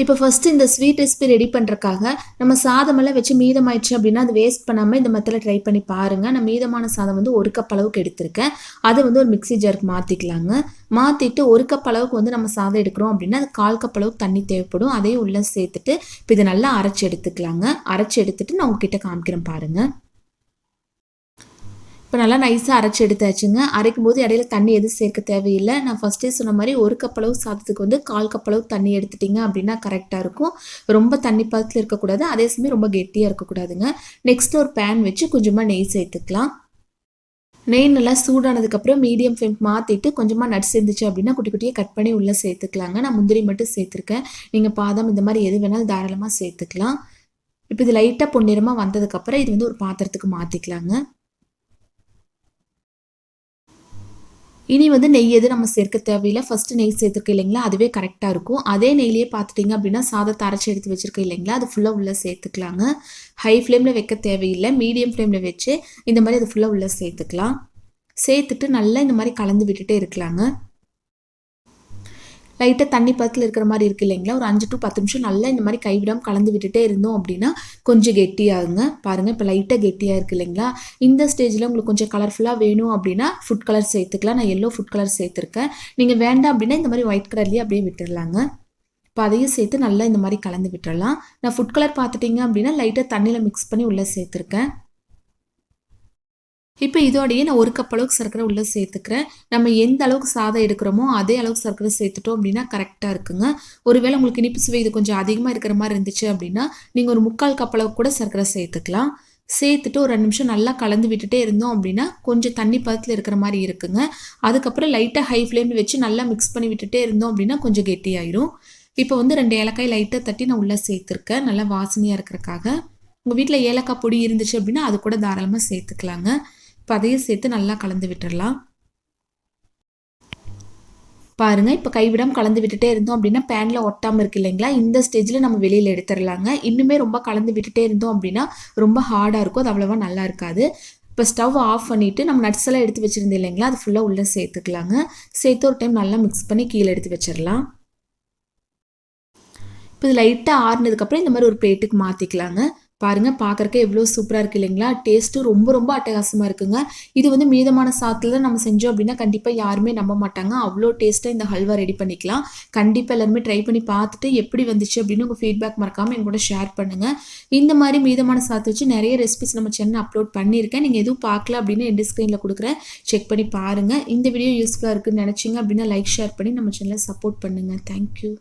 இப்போ ஃபஸ்ட்டு இந்த sweet recipe ready பண்ணுறக்காக நம்ம சாதமெல்லாம் வச்சு மீதமாயிடுச்சு அப்படின்னா அது வேஸ்ட் பண்ணாமல் இந்த மெத்தடில் ட்ரை பண்ணி பாருங்கள் நான் மீதமான சாதம் வந்து ஒரு கப் அளவுக்கு எடுத்திருக்கேன். அதை வந்து ஒரு மிக்சி ஜாருக்கு மாற்றிக்கலாங்க மாற்றிட்டு ஒரு கப் அளவுக்கு வந்து நம்ம சாதம் எடுக்கிறோம் அப்படின்னா அது கால் கப் அளவுக்கு தண்ணி தேவைப்படும். அதையும் உள்ளே சேர்த்துட்டு இப்போ இதை நல்லா அரைச்சி எடுத்துக்கலாங்க. அரைச்சி எடுத்துட்டு நான் உங்ககிட்ட காமிக்கிறேன் பாருங்கள் இப்போ நல்லா நைஸாக அரைச்சி எடுத்தாச்சுங்க. அரைக்கும் போது இடையில தண்ணி எதுவும் சேர்க்க தேவையில்லை. நான் ஃபஸ்ட்டே சொன்ன மாதிரி ஒரு கப்பளவு சாதத்துக்கு வந்து கால் கப்பளவு தண்ணி எடுத்துட்டிங்க அப்படின்னா கரெக்டாக இருக்கும். ரொம்ப தண்ணி பதத்தில் இருக்கக்கூடாது. அதே சமயம் ரொம்ப கெட்டியாக இருக்கக்கூடாதுங்க. நெக்ஸ்ட் ஒரு பேன் வச்சு கொஞ்சமாக நெய் சேர்த்துக்கலாம். நெய் நல்லா சூடானதுக்கப்புறம் மீடியம் ஃப்ளேம் மாற்றிட்டு கொஞ்சமாக நட்ஸ் இருந்துச்சு அப்படின்னா குட்டி குட்டியாக கட் பண்ணி உள்ளே சேர்த்துக்கலாங்க. நான் முந்திரி மட்டும் சேர்த்துருக்கேன். நீங்கள் பாதாம் இந்த மாதிரி எது வேணாலும் தாராளமாக சேர்த்துக்கலாம். இப்போ இது லைட்டாக பொன்னிறமாக வந்ததுக்கப்புறம் இது வந்து ஒரு பாத்திரத்துக்கு மாற்றிக்கலாங்க இனி வந்து நெய் எது நம்ம சேர்க்க தேவையில்லை. ஃபஸ்ட்டு நெய் சேர்த்துருக்கோம் இல்லைங்களா? அதுவே கரெக்டாக இருக்கும். அதே நெய்லேயே பார்த்துட்டிங்க அப்படின்னா சாதத்தை அரைச்சி எடுத்து வச்சுருக்கோம் இல்லைங்களா? அது ஃபுல்லாக உள்ளே சேர்த்துக்கலாங்க. ஹை ஃப்ளேமில் வைக்க தேவையில்லை. மீடியம் ஃப்ளேமில் வச்சு இந்த மாதிரி அது ஃபுல்லாக உள்ளே சேர்த்துக்கலாம். சேர்த்துட்டு நல்லா இந்த மாதிரி கலந்து விட்டுட்டே இருக்கலாங்க. லைட்டாக தண்ணி பக்கத்தில் இருக்கிற மாதிரி இருக்குது இல்லைங்களா? ஒரு அஞ்சு டு பத்து நிமிஷம் நல்லா இந்த மாதிரி கைவிடாமல் கலந்து விட்டுட்டே இருந்தோம் அப்படின்னா கொஞ்சம் கெட்டியாகுங்க. பாருங்கள் இப்போ லைட்டாக கெட்டியாக இருக்குது இல்லைங்களா? இந்த ஸ்டேஜில் உங்களுக்கு கொஞ்சம் கலர்ஃபுல்லாக வேணும் அப்படின்னா ஃபுட் கலர் சேர்த்துக்கலாம். நான் எல்லோ ஃபுட் கலர் சேர்த்துருக்கேன். நீங்கள் வேண்டாம் அப்படின்னா இந்த மாதிரி ஒயிட் கலர்லேயே அப்படியே விட்டுடலாங்க இப்போ அதையும் சேர்த்து நல்லா இந்த மாதிரி கலந்து விட்டுடலாம் நான் ஃபுட் கலர் பார்த்துட்டிங்க அப்படின்னா லைட்டாக தண்ணியில் மிக்ஸ் பண்ணி உள்ளே சேர்த்துருக்கேன். இப்போ இதோடையே நான் ஒரு கப் அளவுக்கு சர்க்கரை உள்ளே சேர்த்துக்கிறேன். நம்ம எந்த அளவுக்கு சாதம் எடுக்கிறோமோ அதே அளவுக்கு சர்க்கரை சேர்த்துட்டோம் அப்படின்னா கரெக்டாக இருக்குங்க. ஒருவேளை உங்களுக்கு இனிப்பு சுவை இது கொஞ்சம் அதிகமாக இருக்கிற மாதிரி இருந்துச்சு அப்படின்னா நீங்கள் ஒரு முக்கால் கப் அளவுக்கு கூட சர்க்கரை சேர்த்துக்கலாம். சேர்த்துட்டு ஒரு ரெண்டு நிமிஷம் நல்லா கலந்து விட்டுட்டே இருந்தோம் அப்படின்னா கொஞ்சம் தண்ணி பதத்தில் இருக்கிற மாதிரி இருக்குங்க. அதுக்கப்புறம் லைட்டாக ஹை ஃப்ளேமில் வச்சு நல்லா மிக்ஸ் பண்ணி விட்டுட்டே இருந்தோம் அப்படின்னா கொஞ்சம் கெட்டியாயிரும். இப்போ வந்து ரெண்டு ஏலக்காய் லைட்டாக தட்டி நான் உள்ளே சேர்த்துருக்கேன். நல்லா வாசனையாக இருக்கிறக்காக உங்கள் வீட்டில் ஏலக்காய் பொடி இருந்துச்சு அப்படின்னா அது கூட தாராளமாக சேர்த்துக்கலாங்க. இப்போ அதையும் சேர்த்து நல்லா கலந்து விட்டுடலாம் பாருங்கள் இப்போ கைவிடாமல் கலந்து விட்டுட்டே இருந்தோம் அப்படின்னா பேனில் ஒட்டாமல் இருக்கு இல்லைங்களா? இந்த ஸ்டேஜில் நம்ம வெளியில் எடுத்துடலாங்க இன்னுமே ரொம்ப கலந்து விட்டுட்டே இருந்தோம் அப்படின்னா ரொம்ப ஹார்டாக இருக்கும். அது அவ்வளோவா நல்லா இருக்காது. இப்போ ஸ்டவ் ஆஃப் பண்ணிவிட்டு நம்ம நட்ஸ் எல்லாம் எடுத்து வச்சுருந்தோம் இல்லைங்களா? அது ஃபுல்லாக உள்ளே சேர்த்துக்கலாங்க. சேர்த்து ஒரு டைம் நல்லா மிக்ஸ் பண்ணி கீழே எடுத்து வச்சிடலாம் இப்போ இது லைட்டாக ஆறுனதுக்கப்புறம் இந்த மாதிரி ஒரு பிளேட்டுக்கு மாற்றிக்கலாங்க பாருங்கள் பார்க்குறக்கு எவ்வளோ சூப்பராக இருக்குது இல்லைங்களா? டேஸ்ட்டும் ரொம்ப ரொம்ப அட்டகாசமாக இருக்குங்க. இது வந்து மீதமான சாத்தில் தான் நம்ம செஞ்சோம் அப்படின்னா கண்டிப்பாக யாருமே நம்ப மாட்டாங்க. அவ்வளோ டேஸ்ட்டாக இந்த ஹல்வா ரெடி பண்ணிக்கலாம். கண்டிப்பாக எல்லாருமே ட்ரை பண்ணி பார்த்துட்டு எப்படி வந்துச்சு அப்படின்னு உங்கள் ஃபீட்பேக் மறக்காமல் என் கூட ஷேர் பண்ணுங்கள் இந்த மாதிரி மீதமான சாத்து வச்சு நிறைய ரெசிபிஸ் நம்ம சேனல் அப்லோட் பண்ணியிருக்கேன். நீங்கள் எதுவும் பார்க்கல அப்படின்னு என் ஸ்க்ரீனில் கொடுக்குறேன். செக் பண்ணி பாருங்கள் இந்த வீடியோ யூஸ்ஃபுல்லாக இருக்குன்னு நினச்சிங்க அப்படின்னா லைக் ஷேர் பண்ணி நம்ம சேனலை சப்போர்ட் பண்ணுங்கள் தேங்க்யூ